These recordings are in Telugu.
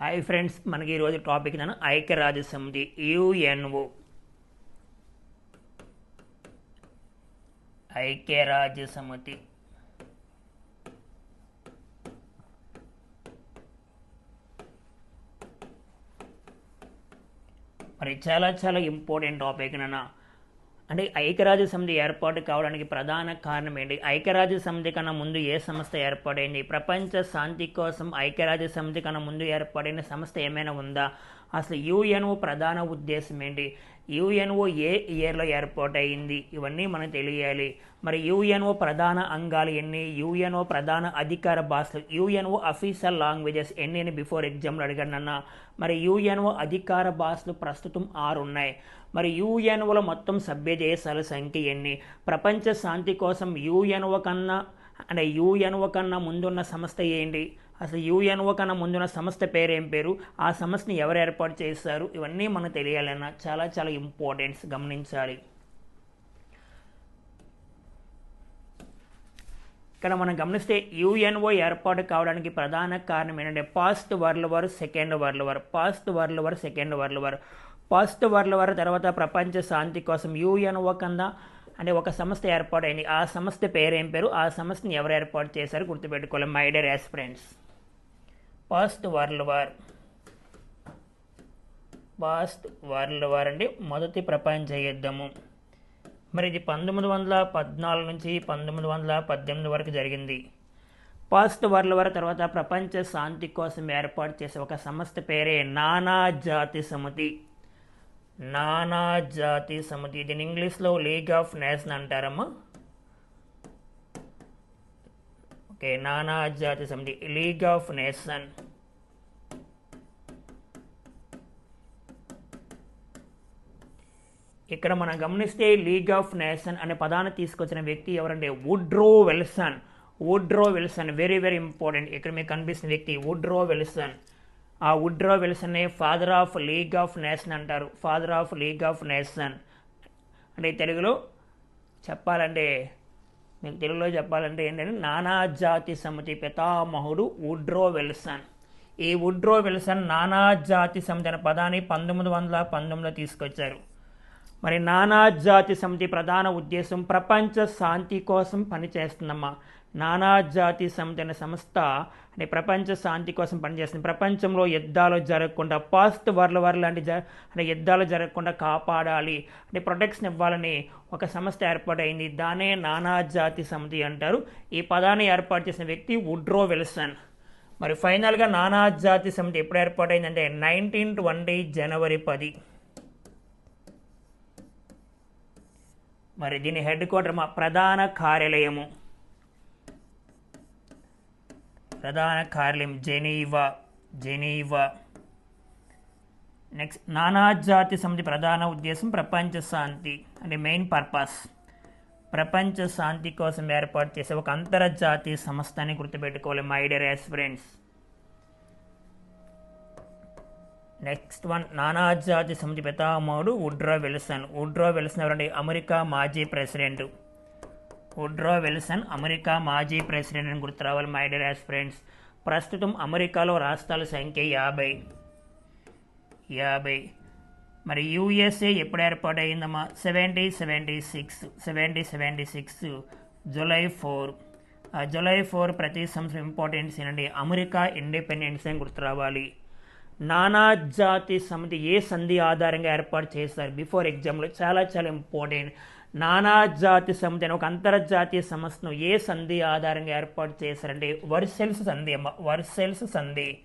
హాయ్ ఫ్రెండ్స్ మనకి ఈరోజు టాపిక్ నేను ఐక్యరాజ్య సమితి యుఎన్ఓ ఐక్యరాజ్య సమితి మరి చాలా చాలా ఇంపార్టెంట్ టాపిక్ నాన్న అంటే ఐక్యరాజ్య సమితి ఏర్పాటు కావడానికి ప్రధాన కారణం ఏంటి? ఐక్యరాజ్య సమితి కన్నా ముందు ఏ సంస్థ ఏర్పాటైంది? ప్రపంచ శాంతి కోసం ఐక్యరాజ్య సమితి కన్నా ముందు ఏర్పాటైన సంస్థ ఏమైనా ఉందా? అసలు యుఎన్ఓ ప్రధాన ఉద్దేశం ఏంటి? యుఎన్ఓ ఏ ఇయర్లో ఏర్పాటైంది? ఇవన్నీ మనకు తెలియాలి. మరి యుఎన్ఓ ప్రధాన అంగాలు ఎన్ని? యుఎన్ఓ ప్రధాన అధికార భాషలు యుఎన్ఓ అఫీషియల్ లాంగ్వేజెస్ ఎన్ని అని బిఫోర్ ఎగ్జామ్లో అడిగానన్న మరి యుఎన్ఓ అధికార భాషలు ప్రస్తుతం ఆరు ఉన్నాయి మరి యుఎన్ఓల మొత్తం సభ్య దేశాల సంఖ్య ఎన్ని? ప్రపంచ శాంతి కోసం యుఎన్ఓ కన్నా అంటే యుఎన్ఓ కన్నా ముందున్న సంస్థ ఏంటి? అసలు యుఎన్ఓ కన్నా ముందున్న సంస్థ పేరు ఏం పేరు? ఆ సంస్థని ఎవరు ఏర్పాటు చేస్తారు ఇవన్నీ మనకు తెలియాలన్న చాలా చాలా ఇంపార్టెన్స్ గమనించాలి. ఇక్కడ మనం గమనిస్తే యుఎన్ఓ ఏర్పాటు కావడానికి ప్రధాన కారణం ఏంటంటే past world war second world war past world war second world war first world war తర్వాత ప్రపంచ శాంతి కోసం యుఎన్ఓ కింద అంటే ఒక సంస్థ ఏర్పాటైంది. ఆ సంస్థ పేరు ఏం పేరు? ఆ సంస్థని ఎవరు ఏర్పాటు చేశారు? గుర్తుపెట్టుకోవాలి my dear friends first world war. First world war అంటే మొదటి ప్రపంచ యుద్ధము. మరి ఇది పంతొమ్మిది వందల పద్నాలుగు నుంచి పంతొమ్మిది వందల పద్దెనిమిది వరకు జరిగింది. ఫస్ట్ వరల్డ్ వార్ తర్వాత ప్రపంచ శాంతి కోసం ఏర్పాటు చేసే ఒక సంస్థ పేరే నానా జాతి సమితి. నానా జాతి సమితి. దీని ఇంగ్లీష్లో లీగ్ ఆఫ్ నేషన్ అంటారమ్మా. ఓకే నానా జాతి సమితి. League of nation. ఇక్కడ మనం గమనిస్తే లీగ్ ఆఫ్ నేషన్ అనే పదాన్ని తీసుకొచ్చిన వ్యక్తి ఎవరంటే Woodrow Wilson. Woodrow Wilson very very important. ఇక్కడ మీకు కనిపిస్తున్న వ్యక్తి వుడ్రో వెల్సన్. ఆ Woodrow విల్సన్ని father of league of nation అంటారు. Father of league of nation. అంటే తెలుగులో చెప్పాలంటే మీకు తెలుగులో చెప్పాలంటే ఏంటంటే నానాజాతి సమితి పితామహుడు వుడ్రో విల్సన్. ఈ వుడ్రో విల్సన్ నానాజాతి సమితి అనే పదాన్ని పంతొమ్మిది వందల పంతొమ్మిదిలో తీసుకొచ్చారు. మరి నానాజాతి సమితి ప్రధాన ఉద్దేశం ప్రపంచ శాంతి కోసం పనిచేస్తుందమ్మా. నానాజాతి సమితి అనే సంస్థ అంటే ప్రపంచ శాంతి కోసం పనిచేస్తుంది. ప్రపంచంలో యుద్ధాలు జరగకుండా పాస్ట్ వరల్డ్ వార్ లాంటి జ అంటే యుద్ధాలు జరగకుండా కాపాడాలి అంటే ప్రొటెక్షన్ ఇవ్వాలని ఒక సంస్థ ఏర్పాటైంది. దానే నానాజాతి సమితి అంటారు. ఈ పదాన్ని ఏర్పాటు చేసిన వ్యక్తి వుడ్రో విల్సన్. మరి ఫైనల్గా నానాజాతి సమితి ఎప్పుడు ఏర్పాటైందంటే నైన్టీన్ ట్వంటీ జనవరి పది. మరి దీని హెడ్ క్వార్టర్ మా ప్రధాన కార్యాలయము. ప్రధాన కార్యాలయం జెనీవా జెనీవా. నెక్స్ట్ నానా జాతి సమితి ప్రధాన ఉద్దేశం ప్రపంచ శాంతి అంటే మెయిన్ పర్పస్ ప్రపంచ శాంతి కోసం ఏర్పాటు చేసే ఒక అంతర్జాతీయ సంస్థని గుర్తుపెట్టుకోవాలి my dear friends next one నానాజాతి సమితి పితామహుడు ఉడ్రో విల్సన్ ఉడ్రో విల్సన్ ఎవరండి? అమెరికా మాజీ ప్రెసిడెంట్ ఉడ్రా విల్సన్ అమెరికా మాజీ ప్రెసిడెంట్ అని గుర్తు రావాలి మై డియర్ ఫ్రెండ్స్ ప్రస్తుతం అమెరికాలో రాష్ట్రాల సంఖ్య యాభై. యాభై. మరి యూఎస్ఏ ఎప్పుడు ఏర్పాటైందమ్మా? Seventy seventy six seventy seventy six July four ఆ జూలై ఫోర్ ప్రతి సంవత్సరం ఇంపార్టెన్స్ ఏంటండి? అమెరికా ఇండిపెండెన్స్ అని గుర్తు రావాలి. నానాజాతి సమితి ఏ సంధి ఆధారంగా ఏర్పాటు చేస్తారు? బిఫోర్ ఎగ్జామ్లో చాలా చాలా ఇంపార్టెంట్ నానాజాతి సమితి అని ఒక అంతర్జాతీయ సంస్థను ఏ సంధి ఆధారంగా ఏర్పాటు చేశారంటే వర్సెల్స్ సంధి అమ్మ. వర్సెల్స్ సంధి.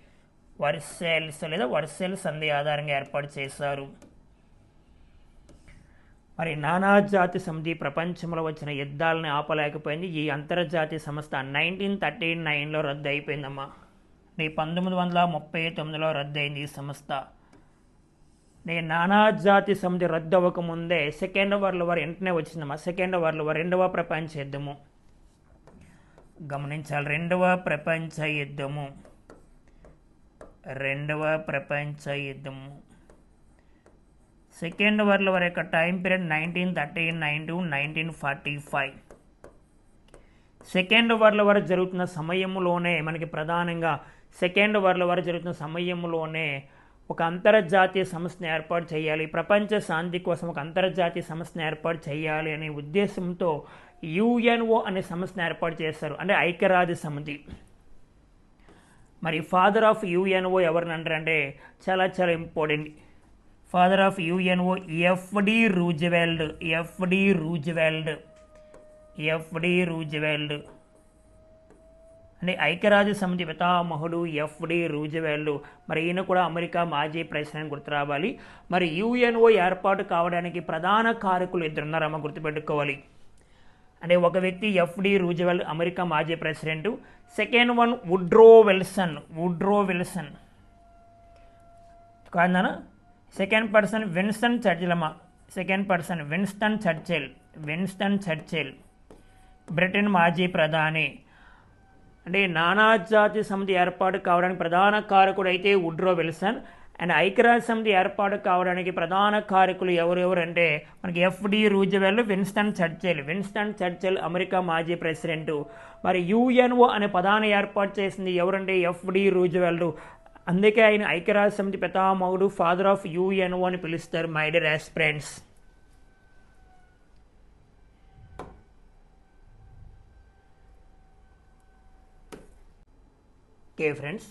వర్సెల్స్ లేదా వర్సెల్ సంధి ఆధారంగా ఏర్పాటు చేశారు. మరి నానాజాతి సమితి ప్రపంచంలో వచ్చిన యుద్ధాలను ఆపలేకపోయింది. ఈ అంతర్జాతీయ సంస్థ నైన్టీన్ థర్టీ నైన్లో రద్దు అయిపోయిందమ్మా. నీ పంతొమ్మిది వందల ముప్పై తొమ్మిదిలో రద్దయింది ఈ సంస్థ. నీ నానాజాతి సమితి రద్దు అవ్వకముందే సెకండ్ వరల్డ్ వార్ వెంటనే వచ్చిందమ్మా. సెకండ్ వరల్డ్ వార్ రెండవ ప్రపంచ యుద్ధము. గమనించాలి రెండవ ప్రపంచ యుద్ధము. రెండవ ప్రపంచ యుద్ధము. సెకండ్ వరల్డ్ వార్ యొక్క time period nineteen thirty nine to nineteen forty five. Second world war జరుగుతున్న సమయంలోనే మనకి ప్రధానంగా సెకండ్ వరల్డ్ వార్ జరుగుతున్న సమయంలోనే ఒక అంతర్జాతీయ సంస్థను ఏర్పాటు చేయాలి. ప్రపంచ శాంతి కోసం ఒక అంతర్జాతీయ సంస్థను ఏర్పాటు చేయాలి అనే ఉద్దేశంతో యుఎన్ఓ అనే సంస్థను ఏర్పాటు చేస్తారు అంటే ఐక్యరాజ్య సమితి. మరి ఫాదర్ ఆఫ్ యుఎన్ఓ ఎవరిని అంటారంటే చాలా చాలా important. Father of UNO FD Roosevelt FD Roosevelt FD Roosevelt అంటే ఐక్యరాజ్య సమితి పితామహుడు ఎఫ్డి రూజ్వెల్డ్ మరి ఈయన కూడా అమెరికా మాజీ ప్రెసిడెంట్ గుర్తు రావాలి. మరి యుఎన్ఓ ఏర్పాటు కావడానికి ప్రధాన కారకులు ఇద్దరున్నారమ్మ గుర్తుపెట్టుకోవాలి. అంటే ఒక వ్యక్తి ఎఫ్డి రూజవెల్ అమెరికా మాజీ president. Second one Woodrow Wilson Woodrow Wilson. కాదనా second person Winston చర్చిలమ్మ. Second person Winston Churchill Winston Churchill. Britain మాజీ ప్రధాని. అంటే నానాజాతి సమితి ఏర్పాటు కావడానికి ప్రధాన కారకుడు అయితే ఉడ్రో విల్సన్. అండ్ ఐక్యరాజ్య సమితి ఏర్పాటు కావడానికి ప్రధాన కారకులు ఎవరెవరు అంటే మనకి FD Roosevelt Winston Churchill. Winston Churchill America మాజీ ప్రెసిడెంట్. మరి యుఎన్ఓ అనే పదాన్ని ఏర్పాటు చేసింది ఎవరంటే ఎఫ్డి రూజవెల్. అందుకే ఆయన ఐక్యరాజ్య సమితి పితామహుడు ఫాదర్ ఆఫ్ యుఎన్ఓ అని పిలుస్తారు my dear aspirants. Okay friends.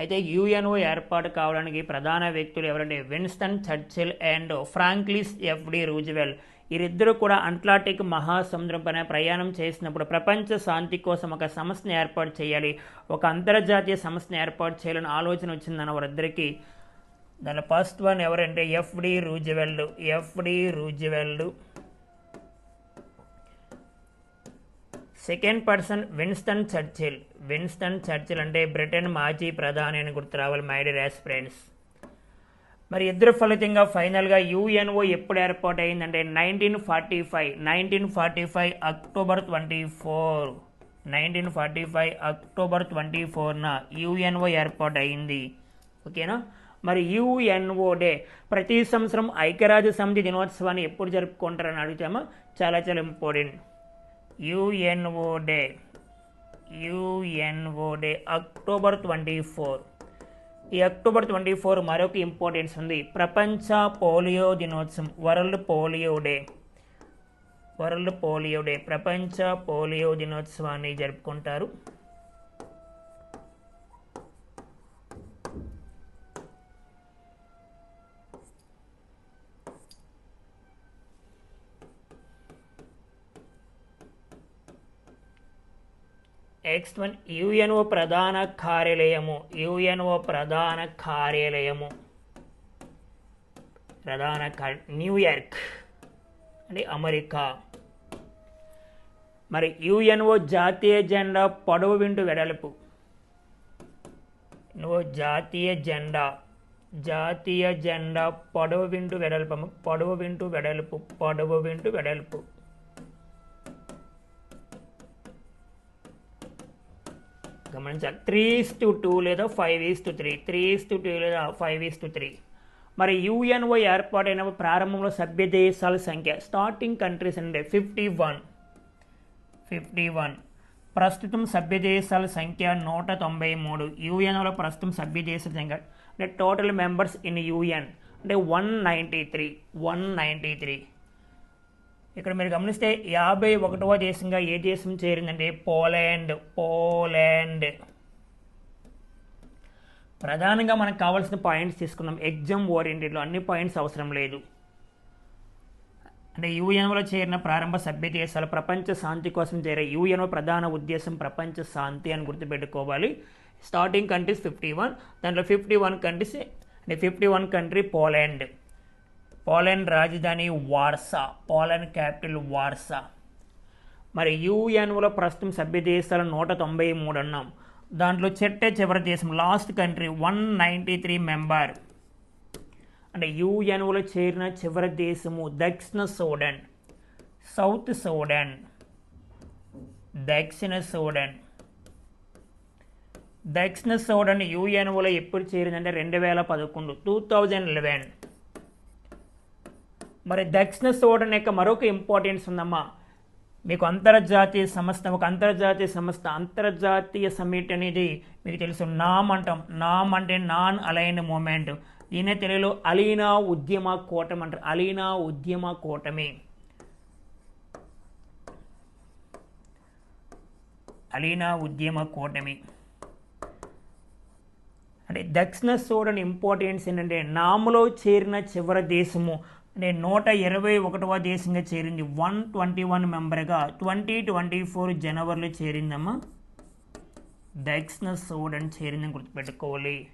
అయితే యుఎన్ఓ ఏర్పాటు కావడానికి ప్రధాన వ్యక్తులు ఎవరంటే Winston Churchill and Franklin FD Roosevelt. వీరిద్దరూ కూడా అట్లాంటిక్ మహాసముద్రం పైన ప్రయాణం చేసినప్పుడు ప్రపంచ శాంతి కోసం ఒక సంస్థను ఏర్పాటు చేయాలి. ఒక అంతర్జాతీయ సంస్థను ఏర్పాటు చేయాలని ఆలోచన వచ్చిందన్న వారిద్దరికీ. దాని ఫస్ట్ వన్ ఎవరంటే FD Roosevelt FD Roosevelt second person Winston Churchill. Winston Churchill అంటే బ్రిటన్ మాజీ ప్రధాని అని గుర్తు రావాలి మై డియర్ ఫ్రెండ్స్ మరి ఇద్దరు ఫలితంగా ఫైనల్గా యుఎన్ఓ ఎప్పుడు ఏర్పాటు అయిందంటే nineteen forty five nineteen forty five October twenty four. Nineteen forty five October twenty ఫోర్న UNO ఏర్పాటు అయింది. ఓకేనా? మరి యుఎన్ఓ డే ప్రతి సంవత్సరం ఐక్యరాజ్య సమితి దినోత్సవాన్ని ఎప్పుడు జరుపుకుంటారని అడుగుతామో? చాలా చాలా important UNO day. UNO day October twenty four ఈ అక్టోబర్ ట్వంటీ ఫోర్ మరొక ఇంపార్టెన్స్ ఉంది. ప్రపంచ పోలియో దినోత్సవం world polio day. World polio day ప్రపంచ పోలియో దినోత్సవాన్ని జరుపుకుంటారు. నెక్స్ట్ వన్ యుఎన్ఓ ప్రధాన కార్యాలయము యుఎన్ఓ ప్రధాన కార్యాలయము ప్రధాన న్యూయార్క్ అంటే అమెరికా మరి యుఎన్ఓ జాతీయ జెండా పొడవు వింటూ వెడల్పు నువ్వు జాతీయ జెండా జాతీయ జెండా పొడవు వింటూ వెడల్పు పొడవు వింటూ వెడల్పు పొడవు వింటూ వెడల్పు గమనించాలి. త్రీ ఈస్ టు టూ లేదా five is to three three is to two లేదా ఫైవ్ ఈస్ టు త్రీ మరి యుఎన్ఓ ఏర్పాటైన ప్రారంభంలో సభ్య దేశాల సంఖ్య. స్టార్టింగ్ కంట్రీస్ అంటే ఫిఫ్టీ వన్ ఫిఫ్టీ వన్ ప్రస్తుతం సభ్య దేశాల సంఖ్య నూట తొంభై మూడు. యుఎన్ఓలో ప్రస్తుతం సభ్య దేశాల సంఖ్య. అంటే టోటల్ మెంబర్స్ ఇన్ యుఎన్ అంటే one ninety three one ninety three ఇక్కడ మీరు గమనిస్తే యాభై ఒకటవ దేశంగా ఏ దేశం చేరిందంటే పోలాండ్ పోలాండ్. ప్రధానంగా మనకు కావాల్సిన పాయింట్స్ తీసుకున్నాం ఎగ్జామ్ ఓరియంటెడ్లో అన్ని పాయింట్స్ అవసరం లేదు. అంటే యుఎన్ఓలో చేరిన ప్రారంభ సభ్య దేశాలు ప్రపంచ శాంతి కోసం చేరే యుఎన్ఓ ప్రధాన ఉద్దేశం ప్రపంచ శాంతి అని గుర్తుపెట్టుకోవాలి. స్టార్టింగ్ కంట్రీస్ ఫిఫ్టీ వన్ దాంట్లో ఫిఫ్టీ వన్ కంట్రీస్ అంటే fifty one country Poland. Poland రాజధాని వార్సా పోలాండ్ క్యాపిటల్ వార్సా. మరి యుఎన్ఓలో ప్రస్తుతం సభ్య దేశాలు నూట తొంభై మూడు అన్నాం. దాంట్లో చెట్టే చివరి దేశం last country one ninety three member. అంటే యుఎన్ఓలో చేరిన చివరి దేశము దక్షిణ సూడన్ సౌత్ సూడన్ దక్షిణ సూడన్. దక్షిణ సూడన్ యుఎన్ఓలో ఎప్పుడు చేరిందంటే రెండు వేల పదకొండు టూ థౌజండ్ లెవెన్. మరి దక్షిణ సూడన్ యొక్క మరొక ఇంపార్టెన్స్ ఉందమ్మా. మీకు అంతర్జాతీయ సంస్థ ఒక అంతర్జాతీయ సంస్థ అంతర్జాతీయ సమ్మిట్ అనేది మీకు తెలుసు. నామ్ అంటాం. నామ్ అంటే నాన్ అలైన్ మూమెంట్. దీనే తెలుగులో అలీనా ఉద్యమ కూటమి అంటారు. అలీనా ఉద్యమ కూటమి. అలీనా ఉద్యమ కూటమి. అంటే దక్షిణ సూడన్ ఇంపార్టెన్స్ ఏంటంటే నాములో చేరిన చివరి దేశము అంటే నూట ఇరవై ఒకటవ దేశంగా చేరింది. వన్ ట్వంటీ వన్ మెంబర్గా ట్వంటీ ట్వంటీ ఫోర్ జనవరిలో చేరిందమ్మా. దక్షిణ సూడన్ చేరిందని గుర్తుపెట్టుకోవాలి.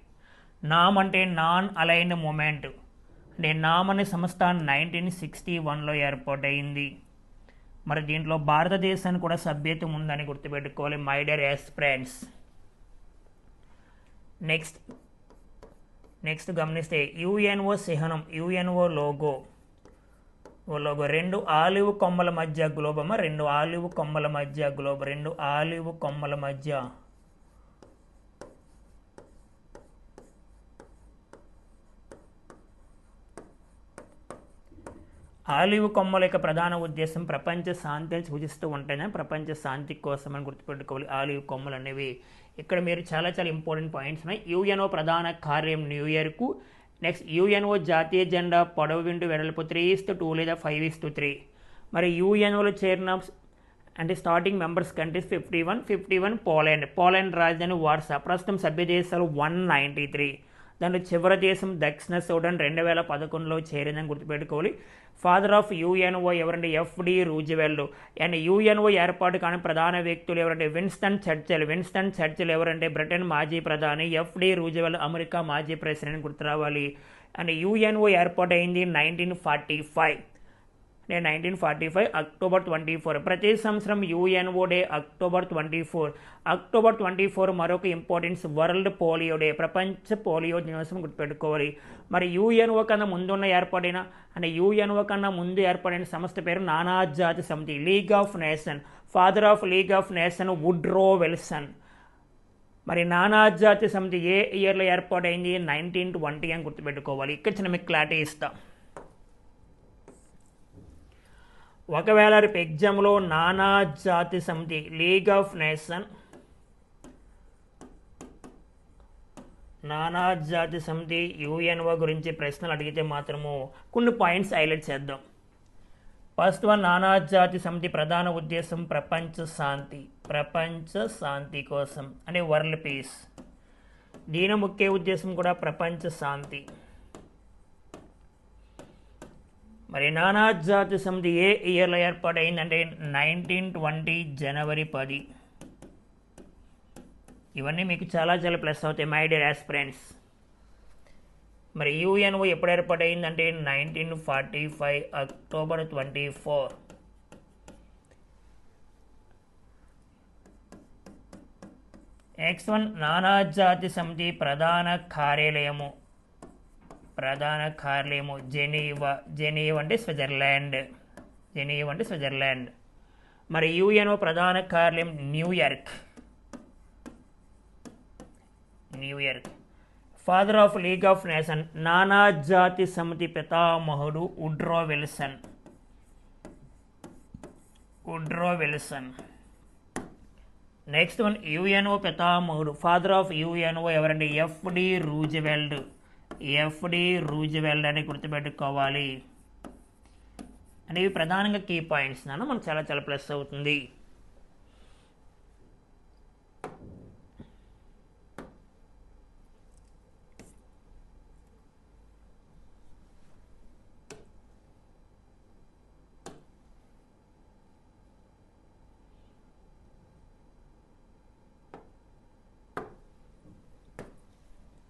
నామ్ అంటే నాన్ అలైన్డ్ మూమెంట్. అంటే నామ్ అనే సంస్థ నైన్టీన్ సిక్స్టీ వన్లో ఏర్పాటైంది. మరి దీంట్లో భారతదేశానికి కూడా సభ్యత్వం ఉందని గుర్తుపెట్టుకోవాలి my dear friends. Next next గమనిస్తే యుఎన్ఓ సిహనం యుఎన్ఓ లోగో. లోగో రెండు ఆలివ్ కొమ్మల మధ్య గ్లోబమ్మ రెండు ఆలివ్ కొమ్మల మధ్య గ్లోబ్ రెండు ఆలివ్ కొమ్మల మధ్య. ఆలివ్ కొమ్మల యొక్క ప్రధాన ఉద్దేశం ప్రపంచ శాంతిని సూచిస్తూ ఉంటేనే ప్రపంచ శాంతి కోసం అని గుర్తుపెట్టుకోవాలి. ఆలివ్ కొమ్మలు అనేవి. ఇక్కడ మీరు చాలా చాలా ఇంపార్టెంట్ పాయింట్స్ ఉన్నాయి. యుఎన్ఓ ప్రధాన కార్యం న్యూ ఇయర్కు నెక్స్ట్ యుఎన్ఓ జాతీయ జెండా పొడవు విండు వెడల్పు త్రీ ఇస్తూ టూ లేదా ఫైవ్ ఇస్తూ త్రీ మరి యుఎన్ఓలో చేరిన అంటే starting members countries fifty one fifty one Poland Poland రాజధాని వార్సా ప్రస్తుతం సభ్య దేశాలు వన్ నైంటీ త్రీ దాంట్లో చివరి దేశం దక్షిణ సూడన్ రెండు వేల పదకొండులో చేరిందని గుర్తుపెట్టుకోవాలి. ఫాదర్ ఆఫ్ యుఎన్ఓ ఎవరంటే ఎఫ్డి రూజవెల్డ్ అండ్ యుఎన్ఓ ఏర్పాటు కాని ప్రధాన వ్యక్తులు ఎవరంటే విన్స్టన్ చర్చిల్ విన్స్టన్ చర్చిల్ ఎవరంటే బ్రిటన్ మాజీ ప్రధాని ఎఫ్డి రూజవెల్డ్ అమెరికా మాజీ ప్రెసిడెంట్ గుర్తురావాలి. అండ్ యుఎన్ఓ అయింది నైన్టీన్ ఫార్టీ ఫైవ్ నేను nineteen forty five October twenty four. ప్రతి సంవత్సరం UNO day October twenty four. October twenty four మరొక ఇంపార్టెన్స్ వరల్డ్ పోలియో డే ప్రపంచ పోలియో దినోత్సవం గుర్తుపెట్టుకోవాలి. మరి యుఎన్ఓ కన్నా ముందున్న ఏర్పడిన అంటే యుఎన్ఓ కన్నా ముందు ఏర్పడిన సంస్థ పేరు నానాజాతి సమితి league of nation father of league of nation Woodrow Wilson మరి నానాజాతి సమితి ఏ ఇయర్లో ఏర్పాటైంది? నైన్టీన్ ట్వంటీ అని గుర్తుపెట్టుకోవాలి. ఇక్కడ చిన్న మీకు క్లారిటీ ఇస్తాం. ఒకవేళ రేపు ఎగ్జామ్లో నానా జాతి సమితి లీగ్ ఆఫ్ నేషన్ నానా జాతి సమితి యుఎన్ఓ గురించి ప్రశ్నలు అడిగితే మాత్రము కొన్ని పాయింట్స్ హైలైట్ చేద్దాం. ఫస్ట్ వన్ నానా జాతి సమితి ప్రధాన ఉద్దేశం ప్రపంచ శాంతి ప్రపంచ శాంతి కోసం అనే వరల్డ్ పీస్. దీని ముఖ్య ఉద్దేశం కూడా ప్రపంచ శాంతి. మరి నానాజాతి సమితి ఏ ఇయర్లో ఏర్పాటైందంటే నైన్టీన్ ట్వంటీ జనవరి పది. ఇవన్నీ మీకు చాలా చాలా ప్లస్ అవుతాయి మై డియర్ ఆస్పిరెంట్స్ మరి యుఎన్ఓ ఎప్పుడు ఏర్పాటైందంటే nineteen forty five October twenty four next one నానాజాతి సమితి ప్రధాన కార్యాలయము. ప్రధాన కార్యము జెనీవా జెనీవ్ అంటే స్విట్జర్లాండ్ జెనీవ్ అంటే స్విట్జర్లాండ్. మరి యుఎన్ఓ ప్రధాన కార్యం New York New York father of league of nation నానా జాతి సమితి పితామహుడు Woodrow Wilson. Woodrow Wilson. Next one UNO పితామహుడు. ఫాదర్ ఆఫ్ యుఎన్ఓ ఎవరండి? ఎఫ్డి రూజవెల్డ్ ఎఫ్డి రూజవెల్డ్ అని గుర్తుపెట్టుకోవాలి. అనేవి ప్రధానంగా కీ పాయింట్స్ నాన్న. మనకు చాలా చాలా ప్లస్ అవుతుంది.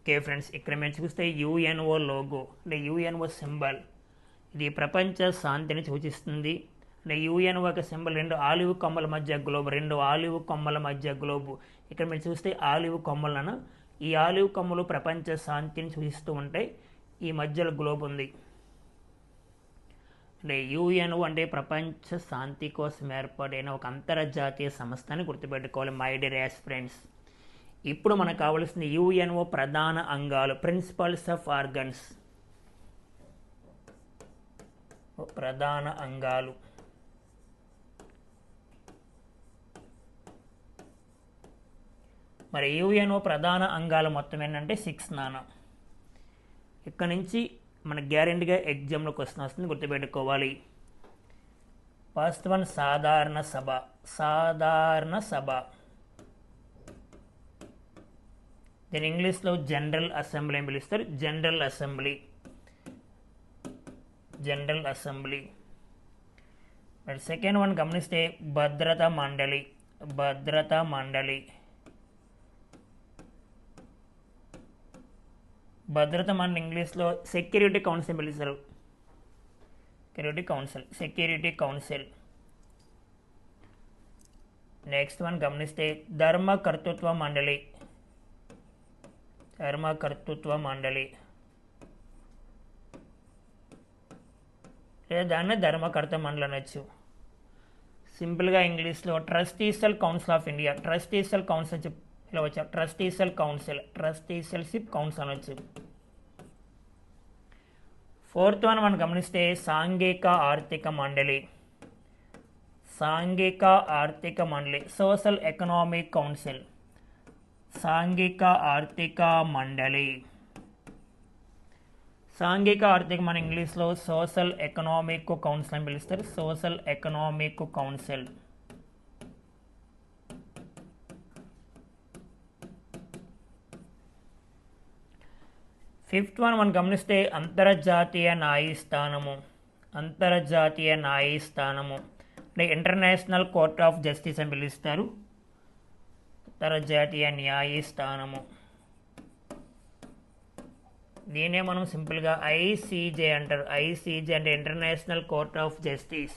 ఓకే ఫ్రెండ్స్ ఇక్కడ మేము చూస్తే యుఎన్ఓ లోగో అంటే యుఎన్ఓ సింబల్ ఇది ప్రపంచ శాంతిని సూచిస్తుంది. అంటే యుఎన్ఓ యొక్క సింబల్ రెండు ఆలివ్ కొమ్మల మధ్య గ్లోబ్ రెండు ఆలివ్ కొమ్మల మధ్య గ్లోబ్ ఇక్కడ మీరు చూస్తే ఆలివ్ కొమ్మలను ఈ ఆలివ్ కొమ్మలు ప్రపంచ శాంతిని సూచిస్తూ ఉంటాయి ఈ మధ్యలో గ్లోబ్ ఉంది. అంటే యుఎన్ఓ అంటే ప్రపంచ శాంతి కోసం ఏర్పడిన ఒక అంతర్జాతీయ సంస్థని గుర్తుపెట్టుకోవాలి మై డియర్ ఫ్రెండ్స్ ఇప్పుడు మనకు కావలసిన యుఎన్ఓ ప్రధాన అంగాలు ప్రిన్సిపల్స్ ఆఫ్ ఆర్గన్స్ ప్రధాన అంగాలు. మరి యుఎన్ఓ ప్రధాన అంగాలు మొత్తం ఏంటంటే సిక్స్ నానా ఇక్కడ నుంచి మన గ్యారెంటీగా ఎగ్జామ్లో క్వశ్చన్ వస్తుంది గుర్తుపెట్టుకోవాలి. ఫస్ట్ వన్ సాధారణ సభ. సాధారణ సభ. దీని ఇంగ్లీష్లో జనరల్ అసెంబ్లీ అని పిలుస్తారు. జనరల్ అసెంబ్లీ జనరల్ అసెంబ్లీ మరి సెకండ్ వన్ గమనిస్తే భద్రతా మండలి. భద్రతా మండలి. భద్రత మండలి ఇంగ్లీష్లో సెక్యూరిటీ కౌన్సిల్ పిలుస్తారు. Security council security council next one గమనిస్తే ధర్మ కర్తృత్వ మండలి. ధర్మకర్తృత్వ మండలి లేదా దాన్ని ధర్మకర్త మండలి అనొచ్చు సింపుల్గా ఇంగ్లీష్లో trusteeship council of India trusteeship council ఇలా పిలవచ్చు ట్రస్టీసల్ కౌన్సిల్ ట్రస్టీసల్షిప్ కౌన్సిల్ అనొచ్చు ఫోర్త్ వన్ మనం గమనిస్తే సాంఘిక ఆర్థిక మండలి. సాంఘిక ఆర్థిక మండలి సోషల్ ఎకనామిక్ కౌన్సిల్. సాంఘిక ఆర్థిక మండలి. సాంఘిక ఆర్థిక మన ఇంగ్లీష్లో సోషల్ ఎకనామిక్ కౌన్సిల్ అని పిలుస్తారు. Social economic council. Fifth one మనం గమనిస్తే అంతర్జాతీయ న్యాయస్థానము అంతర్జాతీయ న్యాయస్థానము అంటే ఇంటర్నేషనల్ కోర్ట్ ఆఫ్ జస్టిస్ అని పిలుస్తారు. అంతర్జాతీయ న్యాయస్థానము దీనే మనం సింపుల్గా ఐసీజే అంటారు. ఐసీజే అంటే international court of justice.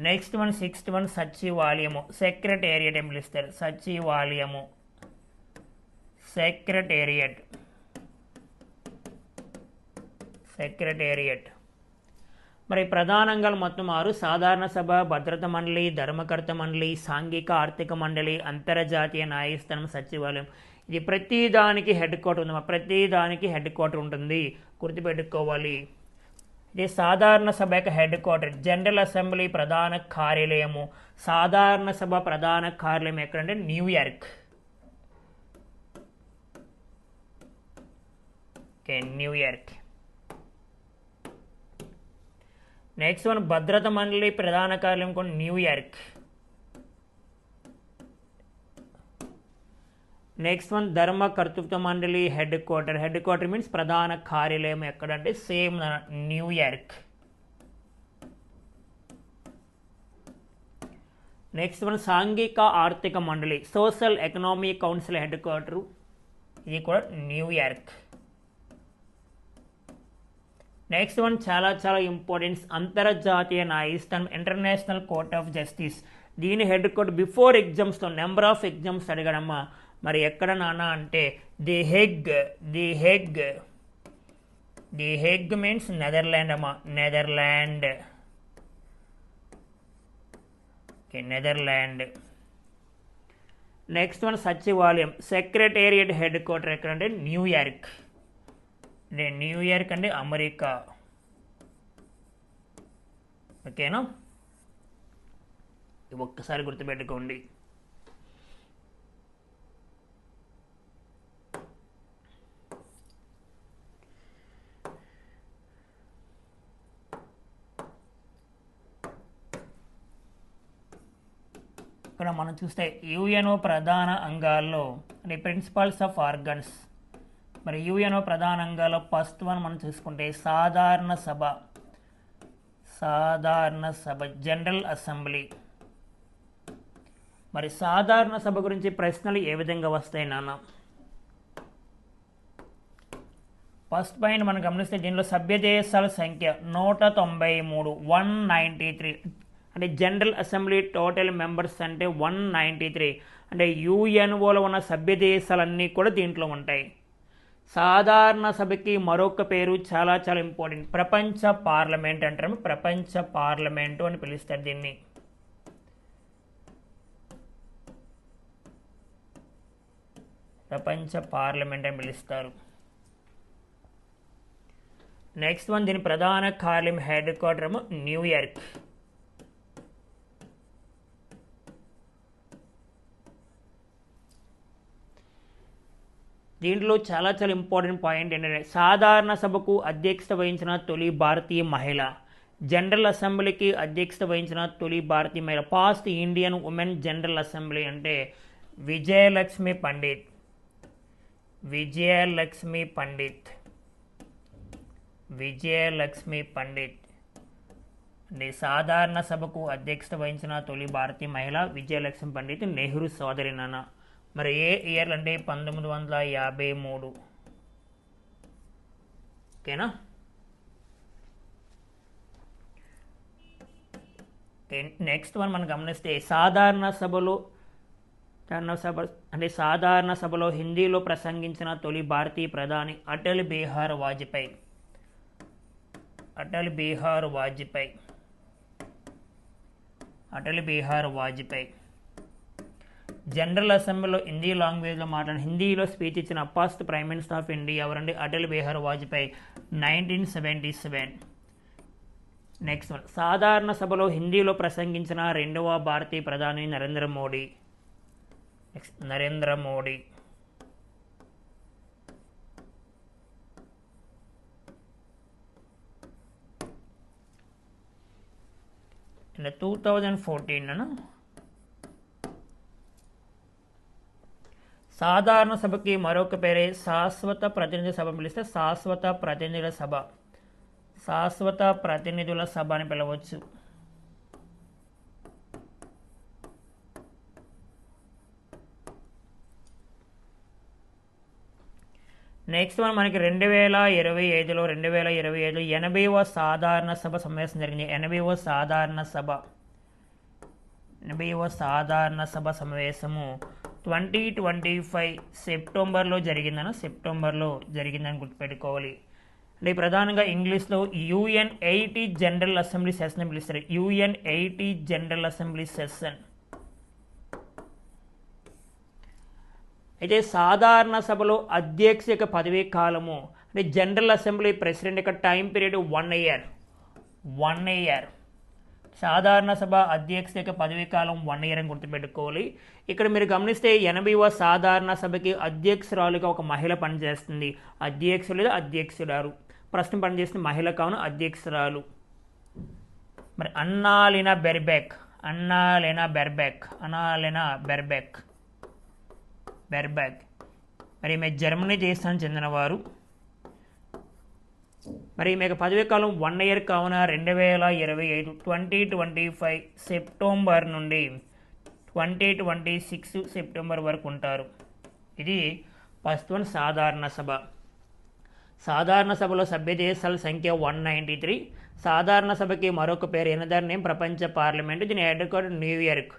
Next one sixth one సచివాలయము. Secretariat ఏం పిలుస్తారు? సచివాలయము. సెక్రటేరియట్. సెక్రటేరియట్. మరి ప్రధానంగా మొత్తం ఆరు సాధారణ సభ భద్రత మండలి ధర్మకర్త మండలి సాంఘిక ఆర్థిక మండలి అంతర్జాతీయ న్యాయస్థానం సచివాలయం. ఇది ప్రతి దానికి హెడ్ క్వార్టర్ ఉంది. ప్రతి దానికి హెడ్ క్వార్టర్ ఉంటుంది. గుర్తుపెట్టుకోవాలి. ఇది సాధారణ సభ యొక్క హెడ్ క్వార్టర్. జనరల్ అసెంబ్లీ ప్రధాన కార్యాలయము. సాధారణ సభ ప్రధాన కార్యాలయం ఎక్కడంటే New York okay New York next one భద్రత మండలి ప్రధాన కార్యాలయం కూడా న్యూయార్క్ నెక్స్ట్ వన్ ధర్మ కర్తృత్వ మండలి head quarter head quarter means ప్రధాన కార్యాలయం ఎక్కడంటే సేమ్ న్యూయార్క్ నెక్స్ట్ వన్ సాంఘిక ఆర్థిక మండలి social economic council headquarter ఇది కూడా న్యూయార్క్ నెక్స్ట్ వన్ చాలా చాలా ఇంపార్టెన్స్ అంతర్జాతీయ న్యాయస్థానం ఇంటర్నేషనల్ కోర్ట్ ఆఫ్ జస్టిస్ దీని హెడ్ కోర్ట్ బిఫోర్ ఎగ్జామ్స్లో నెంబర్ ఆఫ్ ఎగ్జామ్స్ అడగడమ్మా. మరి ఎక్కడ నాన్న అంటే the Hague the Hague. The Hague means Netherland అమ్మా. Netherland okay Netherland next one సచివాలయం సెక్రటేరియట్ హెడ్ క్వార్టర్ ఎక్కడంటే న్యూయార్క్ న్యూయార్క్ అంటే అమెరికా. ఓకేనా? ఒక్కసారి గుర్తుపెట్టుకోండి. ఇక్కడ మనం చూస్తే యుఎన్ఓ ప్రధాన అంగాల్లో అంటే ప్రిన్సిపల్స్ ఆఫ్ ఆర్గన్స్ మరి యుఎన్ఓ ప్రధానంగా ఫస్ట్ వన్ మనం చూసుకుంటే సాధారణ సభ సాధారణ సభ జనరల్ అసెంబ్లీ. మరి సాధారణ సభ గురించి ప్రశ్నలు ఏ విధంగా వస్తాయి నాన్న? ఫస్ట్ పాయింట్ మనం గమనిస్తే దీనిలో సభ్యదేశాల సంఖ్య నూట తొంభై మూడు వన్ నైంటీ త్రీ. అంటే జనరల్ అసెంబ్లీ టోటల్ మెంబర్స్ అంటే వన్ నైంటీ త్రీ. అంటే యుఎన్ఓలో ఉన్న సభ్యదేశాలన్నీ కూడా దీంట్లో ఉంటాయి. సాధారణ సభకి మరొక పేరు చాలా చాలా ఇంపార్టెంట్. ప్రపంచ పార్లమెంట్ అంటారు. ప్రపంచ పార్లమెంటు అని పిలుస్తారు దీన్ని. ప్రపంచ పార్లమెంట్ అని పిలుస్తారు. నెక్స్ట్ వన్ దీని ప్రధాన కార్యాలయం హెడ్ క్వార్టర్ ఏమో న్యూయార్క్ దీంట్లో చాలా చాలా ఇంపార్టెంట్ పాయింట్ ఏంటంటే సాధారణ సభకు అధ్యక్షత వహించిన తొలి భారతీయ మహిళ జనరల్ అసెంబ్లీకి అధ్యక్షత వహించిన తొలి భారతీయ మహిళ first Indian women general assembly అంటే విజయలక్ష్మి పండిత్. విజయలక్ష్మి పండిత్. విజయలక్ష్మి పండిత్. అంటే సాధారణ సభకు అధ్యక్షత వహించిన తొలి భారతీయ మహిళ విజయలక్ష్మి పండిత్ నెహ్రూ సోదరి నాన్న. మరి ఏ ఇయర్ అంటే పంతొమ్మిది వందల యాభై మూడు. ఓకేనా? నెక్స్ట్ వన్ మనం గమనిస్తే సాధారణ సభలో సాధారణ సభ అంటే సాధారణ సభలో హిందీలో ప్రసంగించిన తొలి భారతీయ ప్రధాని అటల్ బీహార్ వాజ్పేయి. అటల్ బీహార్ వాజ్పేయి. అటల్ బీహార్ వాజ్పేయి. జనరల్ అసెంబ్లీలో హిందీ లాంగ్వేజ్లో మాట్లాడిన హిందీలో స్పీచ్ ఇచ్చిన అప్పాస్ట్ ప్రైమ్ మినిస్టర్ ఆఫ్ ఇండియా ఎవరండి? Atal Bihari Vajpayee nineteen seventy seven next one సాధారణ సభలో హిందీలో ప్రసంగించిన రెండవ భారతీయ ప్రధాని Narendra Modi. Next Narendra Modi. Two thousand fourteen సాధారణ సభకి మరొక పేరే శాశ్వత ప్రతినిధి సభ పిలిస్తే శాశ్వత ప్రతినిధుల సభ. శాశ్వత ప్రతినిధుల సభ అని పిలవచ్చు. నెక్స్ట్ వన్ మనకి రెండు వేల ఇరవై ఐదులో రెండు వేల ఇరవై ఐదు ఎనభైవ సాధారణ సభ సమావేశం జరిగింది. ఎనభైవ సాధారణ సభ. ఎనభైవ సాధారణ సభ సమావేశము ట్వంటీ ట్వంటీ ఫైవ్ సెప్టెంబర్లో జరిగిందన సెప్టెంబర్లో జరిగిందని గుర్తుపెట్టుకోవాలి. అంటే ప్రధానంగా ఇంగ్లీష్లో UN eighty general assembly session పిలుస్తారు. UN eighty general assembly session. అయితే సాధారణ సభలో అధ్యక్ష యొక్క పదవీ కాలము అంటే జనరల్ అసెంబ్లీ ప్రెసిడెంట్ యొక్క time period one year. One year. సాధారణ సభ అధ్యక్ష యొక్క పదవీ కాలం వన్ ఇయర్ అని గుర్తుపెట్టుకోవాలి. ఇక్కడ మీరు గమనిస్తే ఎనభైవ సాధారణ సభకి అధ్యక్షురాలుగా ఒక మహిళ పనిచేస్తుంది. అధ్యక్షులు లేదా అధ్యక్షురాలు. ప్రస్తుతం పనిచేస్తున్న మహిళ కావున అధ్యక్షురాలు. మరి అన్నాలినా బెర్బెక్ అన్నాలినా బెర్బెక్ అనాలినా బెర్బెక్. బెర్బెక్. మరి ఈమె జర్మనీ దేశానికి చెందినవారు. మరి మీకు పదవీ కాలం వన్ ఇయర్ కావున రెండు వేల ఇరవై ఐదు ట్వంటీ ట్వంటీ ఫైవ్ సెప్టెంబర్ నుండి ట్వంటీ ట్వంటీ సిక్స్ సెప్టెంబర్ వరకు ఉంటారు. ఇది ఫస్ట్ వన్ సాధారణ సభ. సాధారణ సభలో సభ్య దేశాల సంఖ్య వన్ నైంటీ త్రీ సాధారణ సభకి మరొక పేరు ఎనదర్ ప్రపంచ పార్లమెంటు దీని హెడ్ క్వార్టర్ న్యూయార్క్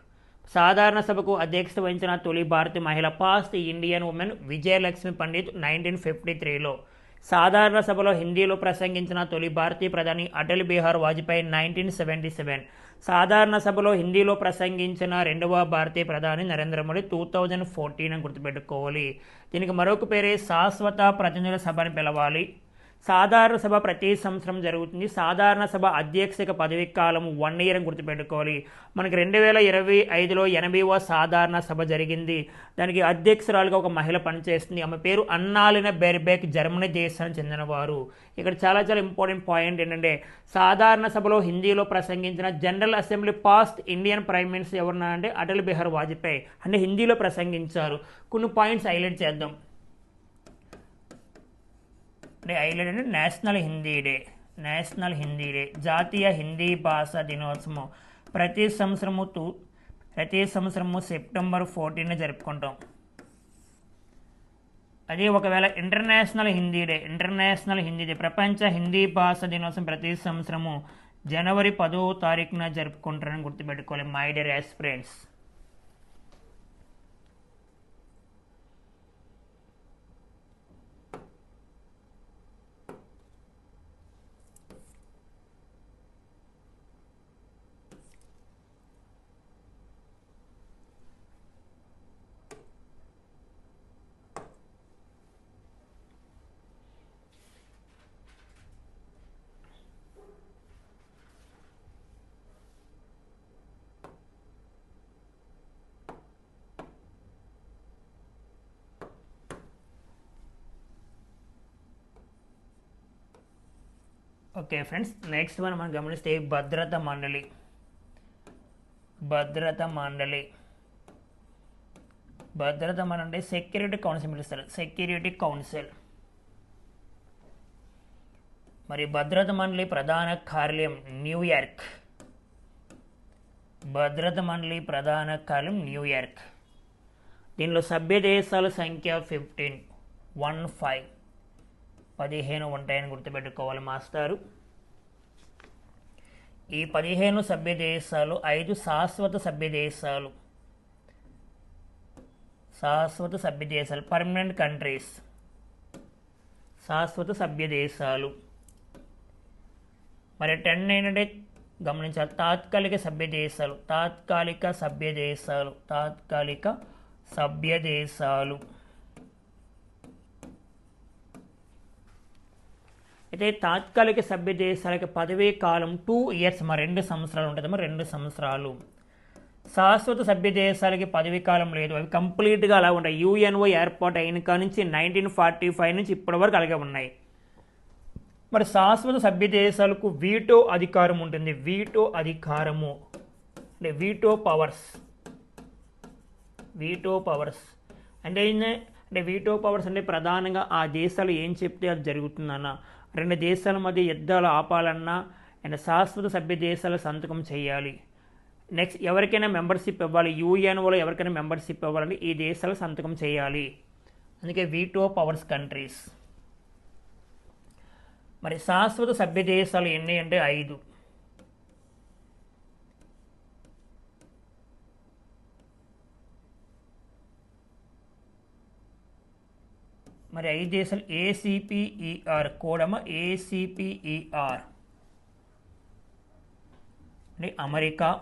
సాధారణ సభకు అధ్యక్షత వహించిన తొలి భారతీయ మహిళ first Indian women Vijayalakshmi Pandit nineteen fifty త్రీలో సాధారణ సభలో హిందీలో ప్రసంగించిన తొలి భారతీయ ప్రధాని Atal Bihari Vajpayee nineteen seventy seven సాధారణ సభలో హిందీలో ప్రసంగించిన రెండవ భారతీయ ప్రధాని Narendra Modi two thousand fourteen అని గుర్తుపెట్టుకోవాలి. దీనికి మరొక పేరే శాశ్వత ప్రతినిధుల సభ అని పిలవాలి. సాధారణ సభ ప్రతి సంవత్సరం జరుగుతుంది. సాధారణ సభ అధ్యక్షక పదవి కాలం వన్ ఇయర్ అని గుర్తుపెట్టుకోవాలి. మనకి రెండు వేల ఇరవై ఐదులో ఎనభైవ సాధారణ సభ జరిగింది. దానికి అధ్యక్షురాలుగా ఒక మహిళ పనిచేస్తుంది. ఆమె పేరు అన్నాలిన బెర్బెక్ జర్మనీ దేశానికి చెందినవారు. ఇక్కడ చాలా చాలా ఇంపార్టెంట్ పాయింట్ ఏంటంటే సాధారణ సభలో హిందీలో ప్రసంగించిన general assembly first Indian prime minister ఎవరున్నారంటే Atal Bihari Vajpayee. అంటే హిందీలో ప్రసంగించారు. కొన్ని పాయింట్స్ హైలైట్ చేద్దాం. త్రీ హైలైట్ అంటే national Hindi day national Hindi day జాతీయ హిందీ భాష దినోత్సవం ప్రతి సంవత్సరము తూ ప్రతి సంవత్సరము సెప్టెంబర్ ఫోర్టీన్ జరుపుకుంటాం. అదే ఒకవేళ international Hindi day international Hindi day ప్రపంచ హిందీ భాష దినోత్సవం ప్రతి సంవత్సరము జనవరి పదో తారీఖున జరుపుకుంటారని గుర్తుపెట్టుకోవాలి my dear friends okay friends next one మనం గమనిస్తే భద్రత మండలి. భద్రత మండలి. భద్రత మండలి సెక్యూరిటీ కౌన్సిల్ పిలుస్తారు. సెక్యూరిటీ కౌన్సిల్ మరి భద్రత మండలి ప్రధాన కార్యాలయం న్యూయార్క్ భద్రత మండలి ప్రధాన కార్యం న్యూయార్క్ దీనిలో సభ్య దేశాల సంఖ్య ఫిఫ్టీన్ వన్ ఫైవ్ పదిహేను ఉంటాయని గుర్తుపెట్టుకోవాలి మాస్టారు. ఈ పదిహేను సభ్య దేశాలు ఐదు శాశ్వత సభ్య దేశాలు శాశ్వత సభ్య దేశాలు పర్మనెంట్ కంట్రీస్ శాశ్వత సభ్య దేశాలు మరి టెన్ ఏంటంటే గమనించాలి తాత్కాలిక సభ్య దేశాలు తాత్కాలిక సభ్య దేశాలు తాత్కాలిక సభ్య దేశాలు అయితే తాత్కాలిక సభ్య దేశాలకి పదవీ కాలం టూ ఇయర్స్ మరి రెండు సంవత్సరాలు ఉంటుంది మరి రెండు సంవత్సరాలు. శాశ్వత సభ్య దేశాలకి పదవీ కాలం లేదు. అవి కంప్లీట్గా అలా ఉంటాయి. యుఎన్ఓ ఏర్పాటు అయిన కాడ నుంచి నైన్టీన్ ఫార్టీ ఫైవ్ నుంచి ఇప్పటి వరకు అలాగే ఉన్నాయి. మరి శాశ్వత సభ్య దేశాలకు వీటో అధికారం ఉంటుంది. వీటో అధికారము. అంటే వీటో పవర్స్ వీటో పవర్స్ అంటే అంటే వీటో పవర్స్ అంటే ప్రధానంగా ఆ దేశాలు ఏం చెప్తే అది జరుగుతుందన్న రెండు దేశాల మధ్య యుద్ధాలు ఆపాలన్నా అండ్ శాశ్వత సభ్య దేశాల సంతకం చేయాలి. నెక్స్ట్ ఎవరికైనా మెంబర్షిప్ ఇవ్వాలి. యూఎన్ఓలో ఎవరికైనా మెంబర్షిప్ ఇవ్వాలని ఈ దేశాలు సంతకం చేయాలి. అందుకే వీటో పవర్స్ కంట్రీస్ మరి శాశ్వత సభ్య దేశాలు ఎన్ని అంటే ఐదు. మరి ఐదు దేశాలు ఏసీపీఈఆర్ కోడమ ఏసీపీఈఆర్ అంటే America.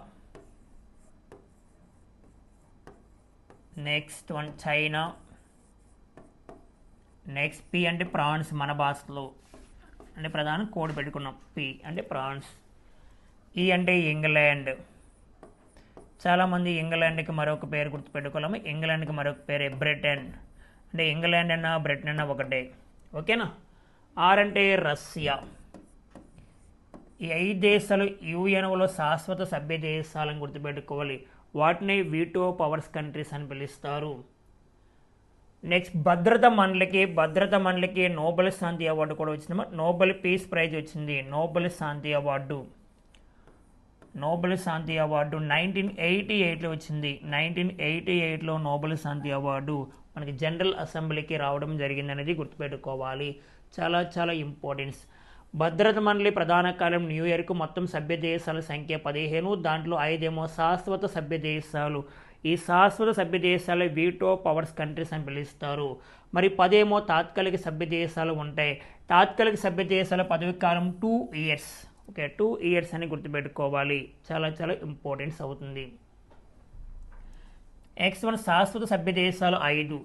Next one China next P అంటే ప్రాన్స్ మన భాషలో. అంటే ప్రధాన కోడ్ పెట్టుకున్నాం. పి అంటే ప్రాన్స్. ఈ అంటే ఇంగ్లాండ్. చాలామంది ఇంగ్లాండ్కి మరొక పేరు గుర్తుపెట్టుకోలేము. ఇంగ్లాండ్కి మరొక పేరే బ్రిటన్. అంటే ఇంగ్లాండ్ అన్నా బ్రిటన్ అన్నా ఒకటే. ఓకేనా? ఆర్ అంటే రష్యా. ఈ ఐదు దేశాలు యుఎన్ఓలో శాశ్వత సభ్య దేశాలను గుర్తుపెట్టుకోవాలి. వాటిని వీటో పవర్స్ కంట్రీస్ అని పిలుస్తారు. నెక్స్ట్ భద్రత మండలికి భద్రత మండలికి నోబెల్ శాంతి అవార్డు కూడా వచ్చింది. నోబెల్ పీస్ ప్రైజ్ వచ్చింది. నోబెల్ శాంతి అవార్డు. నోబెల్ శాంతి అవార్డు నైన్టీన్ ఎయిటీ ఎయిట్లో వచ్చింది. నైన్టీన్ ఎయిటీ ఎయిట్లో నోబెల్ శాంతి అవార్డు. మనకి జనరల్ అసెంబ్లీకి రావడం జరిగిందనేది గుర్తుపెట్టుకోవాలి. చాలా చాలా ఇంపార్టెన్స్. భద్రత మండలి ప్రధాన కార్యం న్యూయార్క్ మొత్తం సభ్య దేశాల సంఖ్య పదిహేను దాంట్లో ఐదేమో శాశ్వత సభ్య దేశాలు. ఈ శాశ్వత సభ్య దేశాలు వీటో పవర్స్ కంట్రీస్ అని పిలుస్తారు. మరి పదేమో తాత్కాలిక సభ్య దేశాలు ఉంటాయి. తాత్కాలిక సభ్య దేశాల పదవి కాలం two years okay two years అని గుర్తుపెట్టుకోవాలి. చాలా చాలా ఇంపార్టెన్స్ అవుతుంది. ఎక్స్ వన్ శాశ్వత సభ్య దేశాలు ఐదు.